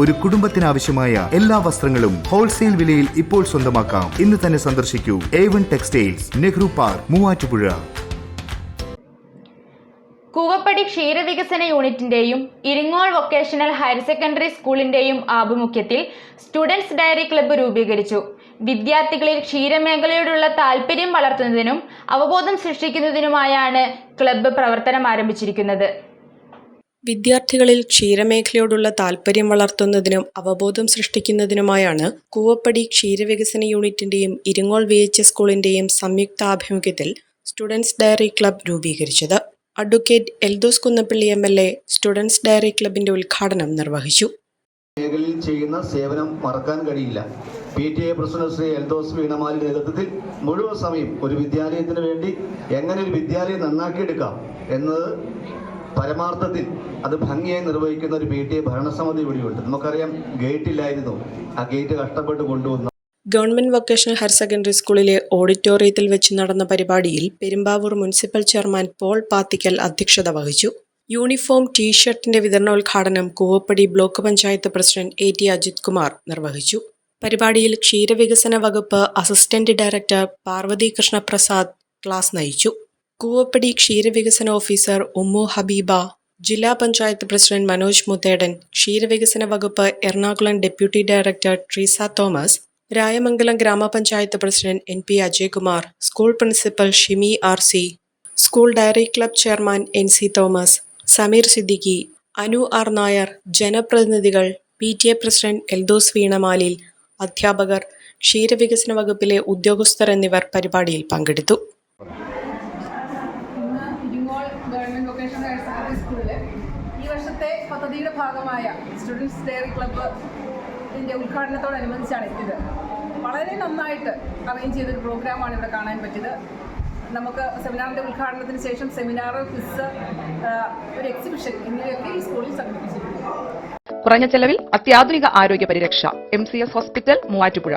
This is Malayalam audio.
ഒരു കുടുംബത്തിനാവശ്യമായ എല്ലാ വസ്ത്രങ്ങളും ഹോൾസെയിൽ വിലയിൽ ഇപ്പോൾ സ്വന്തമാക്കാം. ഇന്ന് തന്നെ സന്ദർശിക്കൂ. A one textiles Nehru park Muvattupuzha. Koovappady ക്ഷീരവികസന യൂണിറ്റിന്റെയും ഇരിങ്ങോൾ വൊക്കേഷണൽ ഹയർ സെക്കൻഡറി സ്കൂളിന്റെയും ആഭിമുഖ്യത്തിൽ സ്റ്റുഡൻസ് ഡയറി ക്ലബ്ബ് രൂപീകരിച്ചു. വിദ്യാർത്ഥികളിൽ ക്ഷീരമേഖലയോടുള്ള താല്പര്യം വളർത്തുന്നതിനും അവബോധം സൃഷ്ടിക്കുന്നതിനുമായാണ് ക്ലബ്ബ് പ്രവർത്തനം ആരംഭിച്ചിരിക്കുന്നത്. വിദ്യാർത്ഥികളിൽ ക്ഷീരമേഖലയോടുള്ള താൽപ്പര്യം വളർത്തുന്നതിനും അവബോധം സൃഷ്ടിക്കുന്നതിനുമായാണ് കൂവപ്പടി ക്ഷീരവികസന യൂണിറ്റിന്റെയും ഇരിങ്ങോൾ വി എച്ച് എസ് സ്കൂളിന്റെയും സംയുക്താഭിമുഖ്യത്തിൽ സ്റ്റുഡൻസ് ഡയറി ക്ലബ് രൂപീകരിച്ചത്. Advocate Eldhose Kunnappilly M L A students dairy ക്ലബിന്റെ ഉദ്ഘാടനം നിർവഹിച്ചു. മേഖലയിൽ ചെയ്യുന്ന സേവനം മറക്കാൻ കഴിയില്ല. P T A president Shri Eldhose നേതൃത്വത്തിൽ മുഴുവൻ സമയം ഒരു വിദ്യാലയത്തിന് വേണ്ടി എങ്ങനെ ഒരു വിദ്യാലയം നന്നാക്കിയെടുക്കാം എന്നത് പരമാർത്ഥത്തിൽ അത് ഭംഗിയായി നിർവഹിക്കുന്ന ഒരു പി ടി എ ഭരണസമിതി ഇവിടെയുണ്ട് നമുക്കറിയാം ഗേറ്റ് ഇല്ലായിരുന്നു ആ ഗേറ്റ് കഷ്ടപ്പെട്ട് കൊണ്ടുവന്നു ഗവൺമെന്റ് വൊക്കേഷണൽ ഹയർ സെക്കൻഡറി സ്കൂളിലെ ഓഡിറ്റോറിയത്തിൽ വെച്ച് നടന്ന പരിപാടിയിൽ Perumbavoor municipal chairman Paul Pathikkal അധ്യക്ഷത വഹിച്ചു. യൂണിഫോം ടീഷർട്ടിന്റെ വിതരണോദ്ഘാടനം Koovappady block panchayat president A T Ajith Kumar നിർവഹിച്ചു. പരിപാടിയിൽ ക്ഷീരവികസന വകുപ്പ് assistant director Parvathy Krishnaprasad class നയിച്ചു. കൂവപ്പടി ക്ഷീരവികസന ഓഫീസർ ഉമ്മു ഹബീബ ജില്ലാ പഞ്ചായത്ത് പ്രസിഡന്റ് മനോജ് മുത്തേടൻ ക്ഷീരവികസന വകുപ്പ് Ernakulam deputy director Treesa Thomas Rayamangalam ഗ്രാമപഞ്ചായത്ത് president N P Ajaykumar school principal Shimi R C school dairy club chairman N C Thomas Sameer Siddiqui Anu R Nair ജനപ്രതിനിധികൾ P T A president Eldhose വീണമാലിൽ അധ്യാപകർ ക്ഷീരവികസന വകുപ്പിലെ ഉദ്യോഗസ്ഥർ എന്നിവർ പരിപാടിയിൽ പങ്കെടുത്തു. ഗവൺമെന്റ് വൊക്കേഷണൽ ഹയർ സെക്കൻഡറി സ്കൂളിൽ ഈ വർഷത്തെ പദ്ധതിയുടെ ഭാഗമായ സ്റ്റുഡൻസ് ഡയറി ക്ലബ്ബ് ഇതിന്റെ ഉദ്ഘാടനത്തോടനുബന്ധിച്ചാണ് എത്തിയത്. വളരെ നന്നായിട്ട് അറേഞ്ച് ചെയ്തൊരു പ്രോഗ്രാമാണ് ഇവിടെ കാണാൻ പറ്റിയത്. നമുക്ക് സെമിനാറിന്റെ ഉദ്ഘാടനത്തിന് ശേഷം സെമിനാർ ക്വിസ് ഒരു എക്സിബിഷൻ എന്നിവയൊക്കെ ഈ സ്കൂളിൽ സംഘടിപ്പിച്ചിട്ടുണ്ട്. കുറഞ്ഞ ചെലവിൽ അത്യാധുനിക ആരോഗ്യ പരിരക്ഷ M C S hospital Muvattupuzha.